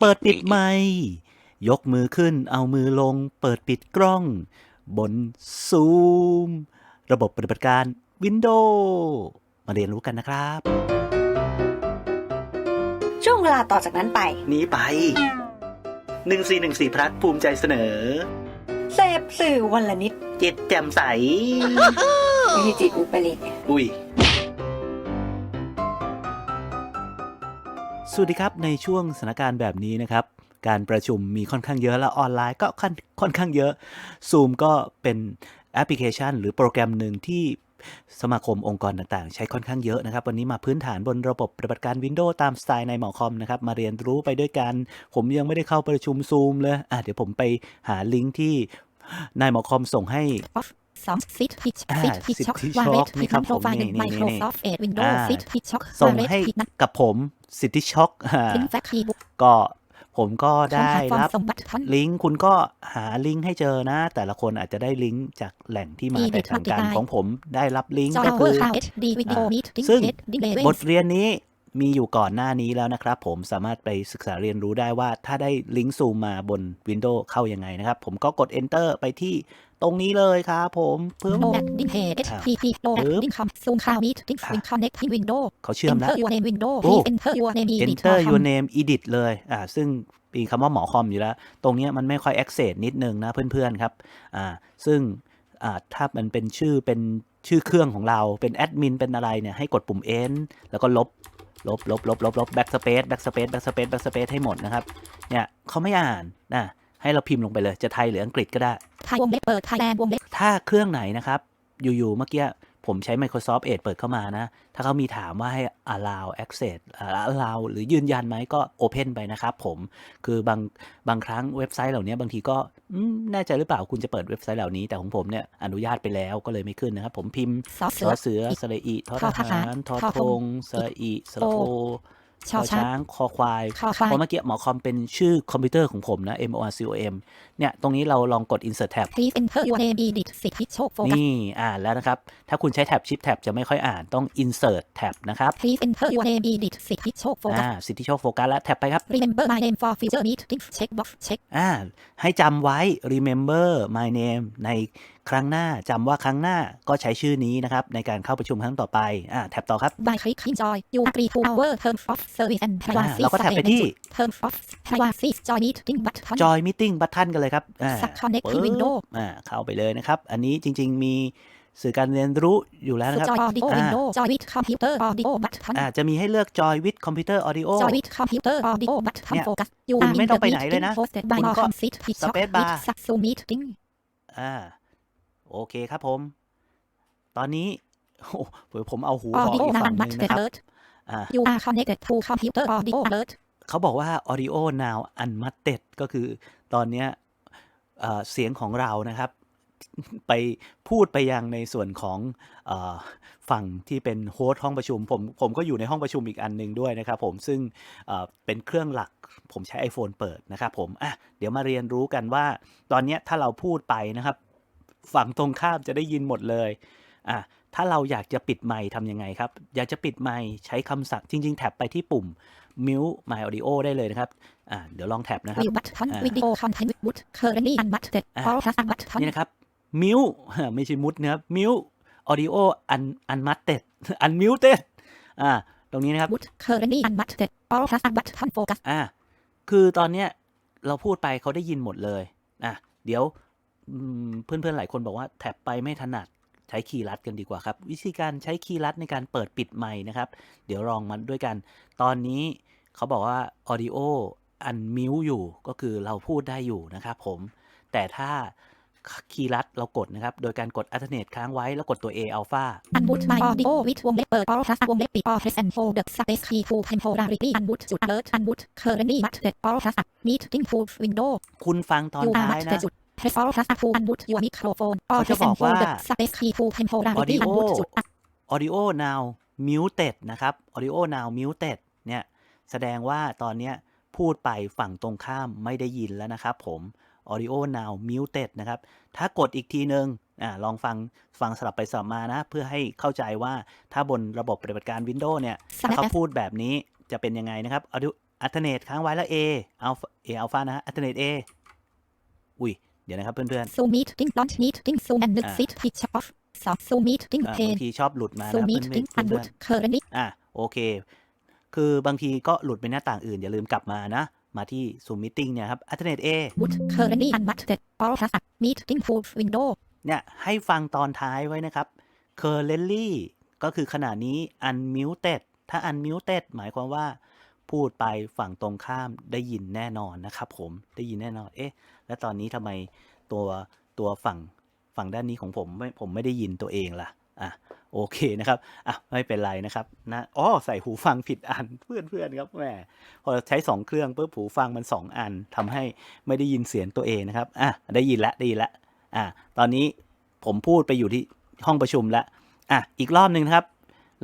เปิดปิดไมค์ยกมือขึ้นเอามือลง เปิดปิดกล้อง บนซูม ระบบปฏิบัติการ Windows มาเรียนรู้กันนะครับ ช่วงเวลาต่อจากนั้นไป นี้ไป 1414พลัดภูมิใจเสนอ เสพสื่อวันละนิด จิตแจ่มใส ไม่ใช่จิตอุปริตอุ้ย สวัสดีครับในช่วงสถานการณ์แบบนี้นะครับ การประชุมมีค่อนข้างเยอะและออนไลน์ก็ค่อนค่อนข้างเยอะ Zoom ก็เป็นแอปพลิเคชัน หรือโปรแกรมหนึ่งที่สมาคมองค์กรต่างๆ ใช้ค่อนข้างเยอะนะครับ วันนี้มาพื้นฐานบนระบบปฏิบัติการ Windows ตามสไตล์ในหมอคอมนะครับ มาเรียนรู้ไปด้วยกัน ผมยังไม่ได้เข้าประชุม Zoom เลยอะเดี๋ยวผมไปหาลิงก์ที่นายหมอคอมส่งให้ สองซิทพิชอ่าซิทพิชช็อก Sit Pitch วาเร Shock ตนี่พิครัคับมโปรไฟล์ผมนี่ไมนี่โครซอฟท์เอ็ดวินโดว์อ่าซิทพิชช็อกส่งวาเรตให้พินัทกับผมสิทธิช็อกอ่าลิงก์แฟคคีบุ๊กก็ผมก็ช่องได้ทางฟอร์มรับสมบัติทันลิงก์คุณก็หาลิงก์ให้เจอนะ แต่ละคนอาจจะได้ลิงก์จากแหล่งที่มามีแตกต่างกันเด็ดๆของผมได้รับลิงก์จอก็เวคืออร์คาวเอชดีวิดีโอมีติ้งซึ่งเฮดดิเลเวบทเรียนนี้มีอยู่ก่อนหน้านี้แล้วนะครับผมสามารถไปศึกษาเรียนรู้ได้ว่าถ้าได้ลิงก์ซูมมาบน Windows เข้ายังไงนะครับ ผมก็กด Enter ไปที่ ตรงนี้เลยครับผมเพื่อโนแอดดิ้งเฮดเอชพีพีโนแอดดิ้งคำซูมคาวมีติ้งลิงคอนเน็กที่วินโดว์เขาเชื่อมแล้ว Enter your name window โอ้ please enter your name edit Enter your name edit เลยอ่าซึ่งมีคำว่าหมอคอมอยู่แล้ว ตรงเนี้ยมันไม่ค่อย access นิดนึงนะเพื่อนๆครับอ่าซึ่งอ่าถ้ามันเป็นชื่อเป็นชื่อเครื่องของเราเป็นแอดมินเป็นอะไรเนี่ยให้กดปุ่ม N แล้วก็ลบลบลบลบลบลบ backspace backspace backspace backspace ให้หมดนะครับเนี่ยเขาไม่อ่านนะ ให้เราพิมพ์ลงไปเลย จะไทยหรืออังกฤษก็ได้ไทยวงเล็บเปิดไทยแลนด์วงเล็บถ้าเครื่องไหนนะครับ อยู่ๆเมื่อกี้ผมใช้ Microsoft Edge เปิดเข้ามานะ ถ้าเขามีถามว่าให้ allow access อ่า allow หรือยืนยันไหมก็ open ไปนะครับผม คือบางบางครั้งเว็บไซต์เหล่านี้บางทีก็อืมแน่ใจหรือเปล่าคุณจะเปิดเว็บไซต์เหล่านี้ แต่ของผมเนี่ยอนุญาตไปแล้วก็เลยไม่ขึ้นนะครับ ผมพิมพ์ซอสเสืออเสือสระอีทอทอททหาหารรทอทอทธงงสระอีสระโท ชอช้างงคอควายคอควาย เพราะเมื่อกี้หมอคอมเป็นชื่อคอมพิวเตอร์ของผมนะ M O R C O M เนี่ย ตรงนี้เราลองกด insert tab please enter your name edit สิทธิโชคโฟกัสนี่ อ่านแล้วนะครับ ถ้าคุณใช้แท็บชิปแท็บจะไม่ค่อยอ่านต้อง insert tab นะครับ please enter your name edit สิทธิโชคโฟกัสอ่าสิทธิโชคโฟกัสแล้วแท็บไปครับ remember my name for future meeting check box check อ่าให้จำไว้ remember my name ใน ครั้งหน้าจำว่าครั้งหน้าก็ใช้ชื่อนี้นะครับในการเข้าประชุมครั้งต่อไปอ่าแท็บต่อครับ by click enjoy you agree to our terms of service and อ่า privacy เราก็แท็บไปที่ terms of privacy join meeting button join meeting button กันเลยครับอ่าสัก connect ที่ปึ๊บ window อ่าเข้าไปเลยนะครับ อันนี้จริง ๆ มีสื่อการเรียนรู้อยู่แล้วนะครับ join audio อ่า window join with computer audio button อ่าจะมีให้เลือก join with computer audio join with computer audio button เนี่ย focus you คุณ are ไม่ in ต้อง the ไปไหนเลย meeting นะ hosted by คุณก็ Malcolm Sit Hitchcock space bar with Saxo meeting อ่า โอเคครับผม ตอนนี้โอ้โหผมเอาหูขอ audio อีกฝั่ง now หนึ่ง muted นะครับ alert อ่า you are connected to computer audio alert เขาบอกว่า audio now unmuted ก็คือตอนเนี้ยเอ่อเสียงของเรานะครับ ไปพูดไปยังในส่วนของเออฝั่งที่เป็นโฮสต์ห้องประชุม ผมผมก็อยู่ในห้องประชุมอีกอันหนึ่งด้วยนะครับผมซึ่งเอ่อเป็นเครื่องหลักผมใช้ iPhone เปิดนะครับผมอะเดี๋ยวมาเรียนรู้กันว่า ตอนเนี้ยถ้าเราพูดไปนะครับ ฝั่งตรงข้ามจะได้ยินหมดเลยอะถ้าเราอยากจะปิดไมค์ทำยังไงครับ อยากจะปิดไมค์ใช้คำสั่งจริง ๆ แท็บไปที่ปุ่ม mute my audio ได้เลยนะครับอะเดี๋ยวลองแท็บนะครับ view button อ่า video content wood currently unmuted อ่า all plus unmuted นี่นะครับ mute ไม่ใช่มุดนะครับ mute audio un unmuted unmuted อ่าตรงนี้นะครับ wood currently unmuted all plus unmuted focus อ่าคือตอนเนี้ยเราพูดไปเขาได้ยินหมดเลยอะเดี๋ยวอืม เพื่อนๆหลายคนบอกว่าแท็บไปไม่ถนัดใช้คีย์ลัดกันดีกว่าครับ วิธีการใช้คีย์ลัดในการเปิดปิดไมค์นะครับ เดี๋ยวลองมาด้วยกัน ตอนนี้เขาบอกว่า audio unmute อยู่ก็คือเราพูดได้อยู่นะครับผม แต่ถ้าคีย์ลัดเรากดนะครับ โดยการกด alternate ค้างไว้แล้วกดตัว A alpha unmute my audio with วงเล็บเปิด all plus วงเล็บปิด all press and hold the space key to temporarily unmute จุด alert unmute currently muted all plus meeting to window คุณฟังตอน you are ท้าย muted นะจุด press all plus to unmute your microphone all เขาจะ press and บอกว่า hold the space key to temporarily audio unmute จุด audio now muted นะครับ audio now muted เนี่ย แสดงว่าตอนเนี้ยพูดไปฝั่งตรงข้ามไม่ได้ยินแล้วนะครับผม audio now muted นะครับ ถ้ากดอีกทีนึงอ่าลองฟังฟังสลับไปสลับมานะ เพื่อให้เข้าใจว่าถ้าบนระบบปฏิบัติการ Windows เนี่ย ถ้าเขา select พูดแบบนี้จะเป็นยังไงนะครับ audio alternate ค้างไว้แล้ว A alpha A alpha นะฮะ alternate A อุ้ย เดี๋ยวนะครับเพื่อน Zoom meeting launch meeting Zoom and Ah. sit pitch off สอง Zoom meeting ๆอ่า pane บางทีชอบหลุดมานะ Zoom เพื่อน meeting ๆเพื่อน unmute currently ๆอะโอเค คือบางทีก็หลุดไปหน้าต่างอื่น อย่าลืมกลับมานะ มาที่ Zoom meeting เนี่ยครับ alternate A would currently unmuted all has a meeting full window เนี่ยให้ฟังตอนท้ายไว้นะครับ currently ก็คือขณะนี้ unmuted ถ้า unmuted หมายความว่า พูดไปฝั่งตรงข้ามได้ยินแน่นอนนะครับผมได้ยินแน่นอนเอ๊ะแล้วตอนนี้ทำไมตัวตัวฝั่งฝั่งด้านนี้ของผมไม่ผมไม่ได้ยินตัวเองล่ะอะโอเคนะครับอะไม่เป็นไรนะครับนะอ๋อใส่หูฟังผิดอันเพื่อนเพื่อนๆครับแหมพอใช้สองเครื่องปุ๊บหูฟังมันสองอันทำให้ไม่ได้ยินเสียงตัวเองนะครับอะได้ยินล้วได้ยินล้วอะตอนนี้ผมพูดไปอยู่ที่ห้องประชุมล้วอะอีกรอบหนึ่งนะครับ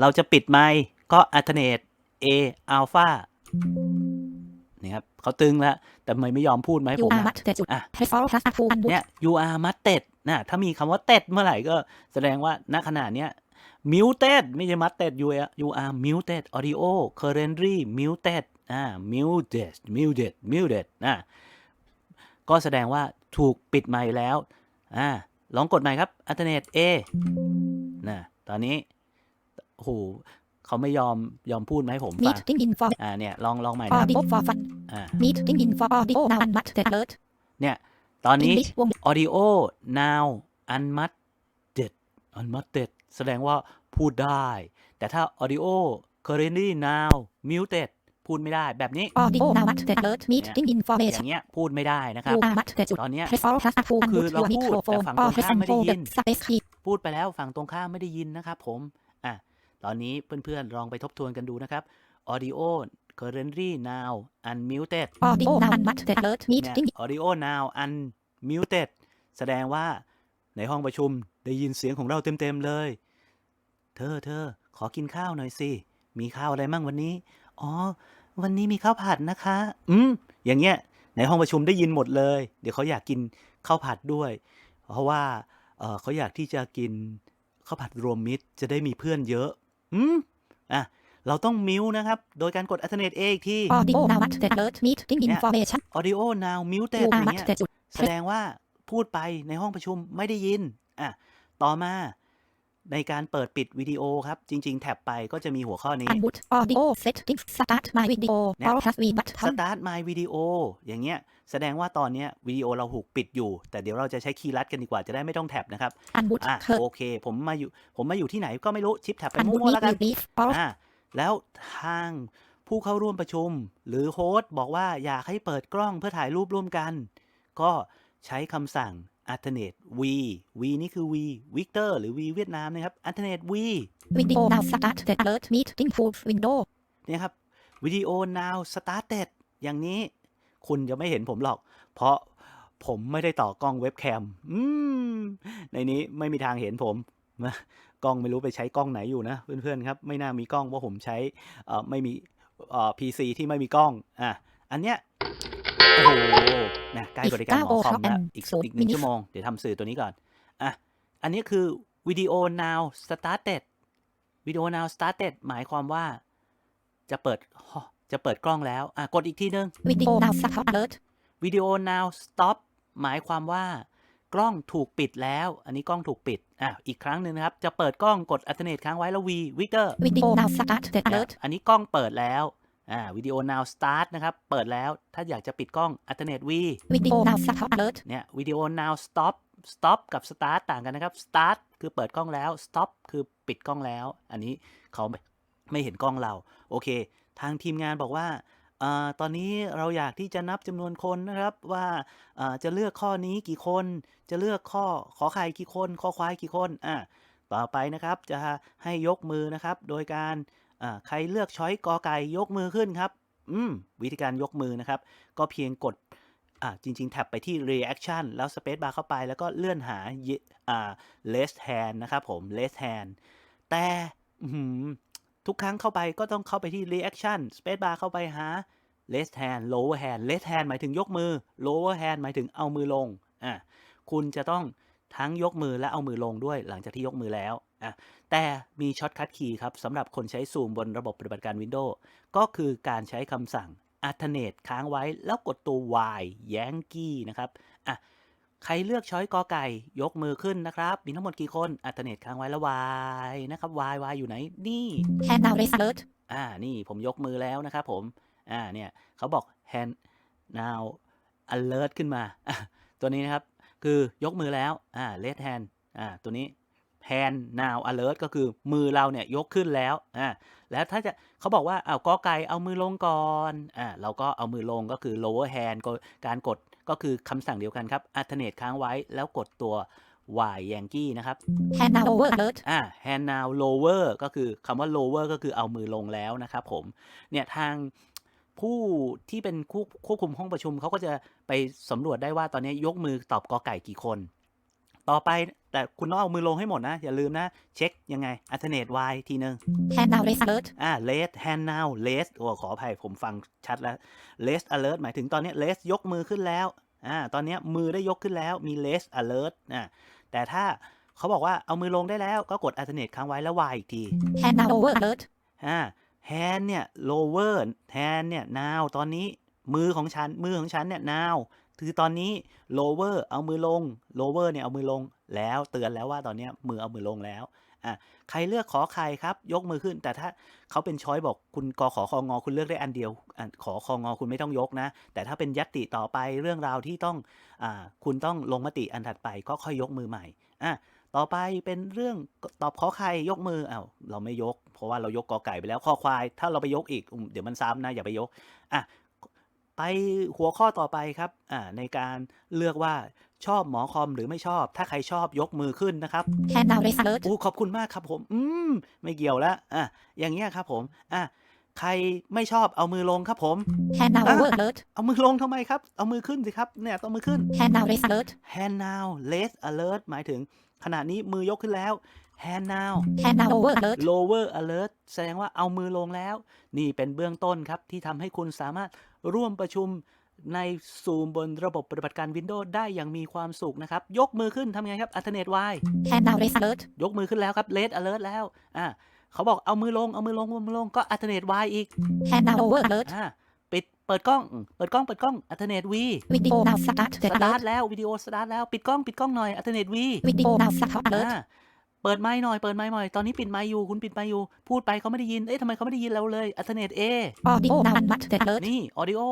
เราจะปิดไมค์ก็ alternate A alpha นี่ครับเขาตึงแล้ว แต่ทำไมไม่ยอมพูดมาให้ you ผม are นะ muted จุดอะ has all has a full unmute เนี่ย you are muted นะถ้ามีคำว่า ted เมื่อไหร่ก็แสดงว่าณขณะเนี้ย muted ไม่ใช่ muted you are you are muted audio currently muted อ่า muted muted muted อ่าก็แสดงว่าถูกปิดไมค์แล้วอ่าลองกดใหม่ครับ alternate A นะตอนนี้โอ้โห เขาไม่ยอมยอมพูดมาให้ผมฟัง meeting info อ่าเนี่ยลองลองใหม่นะครับ audio for fun อ่า meeting info audio now unmuted alert เนี่ยตอนนี้ English วง audio now unmuted unmuted แสดงว่าพูดได้ แต่ถ้า audio currently now muted พูดไม่ได้แบบนี้ audio now muted alert meeting อ information ย่างเงี้ยพูดไม่ได้นะครับ you are muted จุดตอนเนี้ย has all has a full คือ unmute เรา your พูดแต่ microphone ฝั่ง or ตรง press ข้าม and ไม่ได้ hold ยิน the space key พูดไปแล้วฝั่งตรงข้ามไม่ได้ยินนะครับผม อะ ตอนนี้เพื่อนๆลองไปทบทวนกันดูนะครับ audio currently now unmuted audio now unmuted alert เนี่ย meeting audio now unmuted แสดงว่าในห้องประชุมได้ยินเสียงของเราเต็มๆเลย เธอเธอขอกินข้าวหน่อยสิ มีข้าวอะไรมั่งวันนี้ อ๋อ วันนี้มีข้าวผัดนะคะ อืม อย่างเงี้ย ในห้องประชุมได้ยินหมดเลย เดี๋ยวเขาอยากกินข้าวผัดด้วย เพราะว่าเออเขาอยากที่จะกินข้าวผัดรวมมิตร จะได้มีเพื่อนเยอะ อืมอะ เราต้องมิวนะครับ โดยการกด alternate A อีกที audio now muted alert meeting information audio now muted you อ are ย่างเงี้ย muted จุดแสดงว่าพูดไปในห้องประชุมไม่ได้ยิน อะ ต่อมา ในการเปิดปิดวิดีโอครับ จริง ๆ แท็บไปก็จะมีหัวข้อนี้ unmute audio settings start my video เนี่ย all has we button start my video อย่างเงี้ย แสดงว่าตอนเนี้ยวิดีโอเราถูกปิดอยู่ แต่เดี๋ยวเราจะใช้คีย์ลัดกันดีกว่าจะได้ไม่ต้องแท็บนะครับ unmute อะ cur โอเค ผมมาอยู่ ผมมาอยู่ที่ไหนก็ไม่รู้ชิปแท็บไป unmute มั่วๆแล้วกัน meet leave all อ่าแล้วทางผู้เข้าร่วมประชุม หรือโฮสต์บอกว่าอยากให้เปิดกล้องเพื่อถ่ายรูปร่วมกัน ก็ใช้คำสั่ง alternate v v นี่คือ v Victor หรือ v เวียดนามนะครับ alternate v video now start the alert meeting full window เนี่ยครับวิดีโอ now started อย่างนี้ คุณจะไม่เห็นผมหรอก เพราะผมไม่ได้ต่อกล้องเว็บแคม อืม ในนี้ไม่มีทางเห็นผมกล้องไม่รู้ไปใช้กล้องไหนอยู่นะ เพื่อนๆครับ ไม่น่ามีกล้องเพราะผมใช้เอ่อไม่มีเอ่อ PC ที่ไม่มีกล้อง อะ อันเนี้ย โอ้โห นะใกล้บริการหมอคอมแล้วอีกอีกหนึ่งชั่วโมง เดี๋ยวทำสื่อตัวนี้ก่อนอะอันนี้คือวิดีโอ now started วิดีโอ now started หมายความว่าจะเปิดจะเปิดกล้องแล้วอะกดอีกทีนึง video now start alert วิดีโอ now stop หมายความว่ากล้องถูกปิดแล้ว อันนี้กล้องถูกปิด อะ อีกครั้งหนึ่งนะครับ จะเปิดกล้องกด alternate ค้างไว้แล้ว V Victor video now start the อะ alert อันนี้กล้องเปิดแล้ว อ่าวิดีโอ now start นะครับ เปิดแล้วถ้าอยากจะปิดกล้อง alternate V video now start alert เนี่ยวิดีโอ now stop stop กับ start ต่างกันนะครับ start คือเปิดกล้องแล้ว stop คือปิดกล้องแล้ว อันนี้เขาไม่ไม่เห็นกล้องเรา โอเค ทางทีมงานบอกว่าอาตอนนี้เราอยากที่จะนับจำนวนคนนะครับว่าอ่าจะเลือกข้อนี้กี่คน จะเลือกข้อขอไข่กี่คน ข้อควายกี่คนอะต่อไปนะครับจะให้ยกมือนะครับ โดยการ อ่าใครเลือกช้อยกอไก่ยกมือขึ้นครับ อืม วิธีการยกมือนะครับ ก็เพียงกดอ่าจริง ๆ แท็บไปที่ reaction แล้ว space bar เข้าไปแล้วก็เลื่อนหาอ่า left hand นะครับผม left hand แต่อื้อหือทุกครั้งเข้าไปก็ต้องเข้าไปที่ reaction space bar เข้าไปหา left hand lower hand left hand หมายถึงยกมือ lower hand หมายถึงเอามือลงอะคุณจะต้องทั้งยกมือและเอามือลงด้วยหลังจากที่ยกมือแล้ว อะแต่มีช็อตคัทคีย์ครับสำหรับคนใช้ซูมบนระบบปฏิบัติการ Windows ก็คือการใช้คำสั่ง alternate ค้างไว้แล้วกดตัว y yankee นะครับอะใครเลือกช้อยกอไก่ยกมือขึ้นนะครับ มีทั้งหมดกี่คน alternate ค้างไว้แล้ว y นะครับ y y อยู่ไหน นี่ Hand now raise alert. อ่านี่ผมยกมือแล้วนะครับผม อ่าเนี่ยเขาบอก hand now alert ขึ้นมาอะตัวนี้นะครับ คือยกมือแล้ว อ่า left hand อ่าตัวนี้ hand now alert ก็คือมือเราเนี่ยยกขึ้นแล้วอ่าแล้วถ้าจะเขาบอกว่าเอาวกอไก่เอามือลงก่อนอ่าเราก็เอามือลงก็คือ lower hand ก็การกดก็คือคำสั่งเดียวกันครับ alternate ค้างไว้แล้วกดตัว y yankee นะครับ Hand now over alert. อ่า hand now lower ก็คือคำว่า lower ก็คือเอามือลงแล้วนะครับผม เนี่ยทางผู้ที่เป็นควบควบคุมห้องประชุมเขาก็จะไปสำรวจได้ว่าตอนนี้ยกมือตอบกอไก่กี่คน ต่อไป แต่คุณต้องเอามือลงให้หมดนะ อย่าลืมนะ เช็คยังไง alternate y ทีนึง Hand now raise alert. อ่า raise hand now raise โอ้ขออภัยผมฟังชัดแล้ว raise alert หมายถึงตอนนี้ raise ยกมือขึ้นแล้วอ่าตอนนี้มือได้ยกขึ้นแล้วมี raise alert อ่าแต่ถ้าเขาบอกว่าเอามือลงได้แล้วก็กด alternate ค้างไว้แล้ว y อีกที Hand now over alert. อ่า hand เนี่ย lower hand เนี่ย now ตอนนี้มือของฉันมือของฉันเนี่ย now คือตอนนี้ lower เอามือลง lower เนี่ยเอามือลงแล้วเตือนแล้วว่าตอนนี้มือเอามือลงแล้วอะใครเลือกขอใครครับ ยกมือขึ้น แต่ถ้าเขาเป็นช้อยบอกคุณกอขอคองอคุณเลือกได้อันเดียวอขอคองอคุณไม่ต้องยกนะ แต่ถ้าเป็นยัตติต่อไปเรื่องราวที่ต้องอ่าคุณต้องลงมติอันถัดไปก็ค่อยยกมือใหม่อะต่อไปเป็นเรื่องตอบขอใครยกมืออ้าวเราไม่ยก เพราะว่าเรายกกอไก่ไปแล้วข้อควาย ถ้าเราไปยกอีก เดี๋ยวมันซ้ำนะอย่าไปยกอะ ไปหัวข้อต่อไปครับอ่าในการเลือกว่าชอบหมอคอมหรือไม่ชอบ ถ้าใครชอบยกมือขึ้นนะครับ Hand now raise alert. โอ้ขอบคุณมากครับผม อืม ไม่เกี่ยวแล้วอะอย่างเงี้ยครับผมอะใครไม่ชอบเอามือลงครับผม Hand now Ah. over alert. เอามือลงทำไมครับ เอามือขึ้นสิครับ เนี่ยต้องมือขึ้น Hand now raise alert. hand now raise alert หมายถึงขณะนี้มือยกขึ้นแล้ว hand now Hand now over alert. lower alert แสดงว่าเอามือลงแล้ว นี่เป็นเบื้องต้นครับที่ทำให้คุณสามารถ ร่วมประชุมในซูมบนระบบปฏิบัติการ Windows ได้อย่างมีความสุขนะครับ ยกมือขึ้นทำไงครับ alternate Y Hand now raise alert. ยกมือขึ้นแล้วครับ raise alert แล้วอ่าเขาบอกเอามือลงเอามือลงเอามือลงก็ alternate Y อีก Hand now over alert. อ่าปิดเปิดกล้องอืมเปิดกล้องเปิดกล้อง alternate V Video now start ส alert. ตาร์ทแล้ววิดีโอสตาร์ทแล้วปิดกล้องปิดกล้องหน่อย alternate V Video now start alert. อ่า เปิดไมค์หน่อย เปิดไมค์หน่อย ตอนนี้ปิดไมค์อยู่ คุณปิดไมค์อยู่ พูดไปเขาไม่ได้ยิน เอ๊ะทำไมเขาไม่ได้ยินเราเลย alternate A Audio now unmuted alert. นี่ audio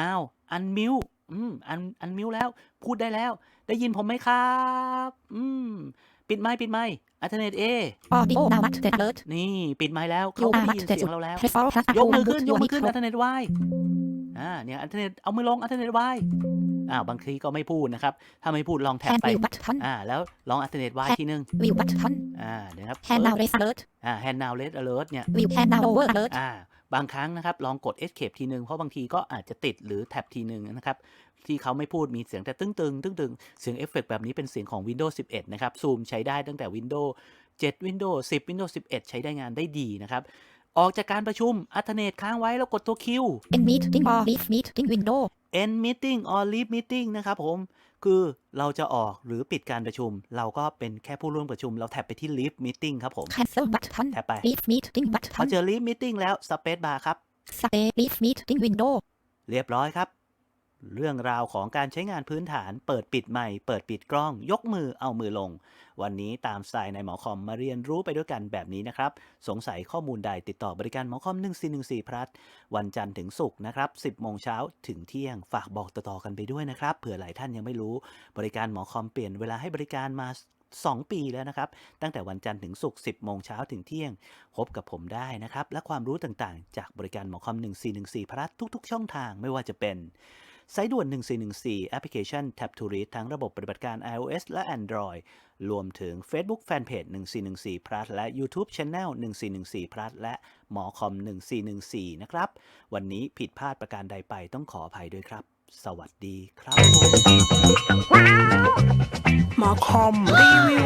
now unmute อืม un unmute แล้ว พูดได้แล้ว ได้ยินผมไหมครับ อืม ปิดไมค์ปิดไมค์ alternate A Audio now muted alert. นี่ ปิดไมค์แล้ว เขา You ไม่ are ได้ยิน muted. เสียงเราแล้ว Press all plus ยก Apple มือ and ขึ้น mute ยก your มือขึ้น micro. alternate Y อ่าเนี่ย alternate เอามือลง alternate Y อ่าบางทีก็ไม่พูดนะครับ ถ้าไม่พูดลองแท็บ Hand ไป view button. อ่าแล้วลอง alternate Y ทีนึง View button. อ่าเดี๋ยวนะครับ Hand now raise alert. อ่า hand now red alert เนี่ย View hand now over alert. อ่าบางครั้งนะครับ ลองกด escape ทีนึงเพราะบางทีก็อาจจะติดหรือแท็บทีนึงนะครับ ที่เขาไม่พูดมีเสียงแต่ตึ้งตึงตึ้งตึงเสียงเอฟเฟกแบบนี้เป็นเสียงของ Windows 11 นะครับซูมใช้ได้ตั้งแต่ Windows 7 Windows 10 Windows 11 ใช้ได้งานได้ดีนะครับ ออกจากการประชุม alternate ค้างไว้แล้วกดตัว Q In meeting or leave meeting window. end meeting or leave meeting นะครับผม คือเราจะออกหรือปิดการประชุม เราก็เป็นแค่ผู้ร่วมประชุม เราแท็บไปที่ leave meeting ครับผม Cancel button. แท็บไป Leave meeting พอ button. เจอ leave meeting แล้ว space bar ครับ Stay leave meeting window. เรียบร้อยครับ เรื่องราวของการใช้งานพื้นฐาน เปิดปิดใหม่เปิดปิดกล้อง ยกมือเอามือลง วันนี้ตามสไตล์ในหมอคอมมาเรียนรู้ไปด้วยกันแบบนี้นะครับ สงสัยข้อมูลใดติดต่อบริการหมอคอม 1414พลัสวันจันทร์ถึงศุกร์นะครับ 10 โมงเช้าถึงเที่ยงฝากบอกต่อๆกันไปด้วยนะครับเผื่อหลายท่านยังไม่รู้ บริการหมอคอมเปลี่ยนเวลาให้บริการมา2 ปีแล้วนะครับ ตั้งแต่วันจันทร์ถึงศุกร์ 10 โมงเช้าถึงเที่ยง พบกับผมได้นะครับ และความรู้ต่างๆ จากบริการหมอคอม 1414พลัสทุก ๆ ช่องทางไม่ว่าจะเป็น สายด่วน 1414 แอปพลิเคชัน Tap to Read ทั้งระบบปฏิบัติการ iOS และ Android รวมถึง Facebook Fanpage 1414 plus และ YouTube Channel 1414 plus และหมอคอม 1414 นะครับ วันนี้ผิดพลาดประการใดไปต้องขออภัยด้วยครับ สวัสดีครับผมหมอคอมรีวิว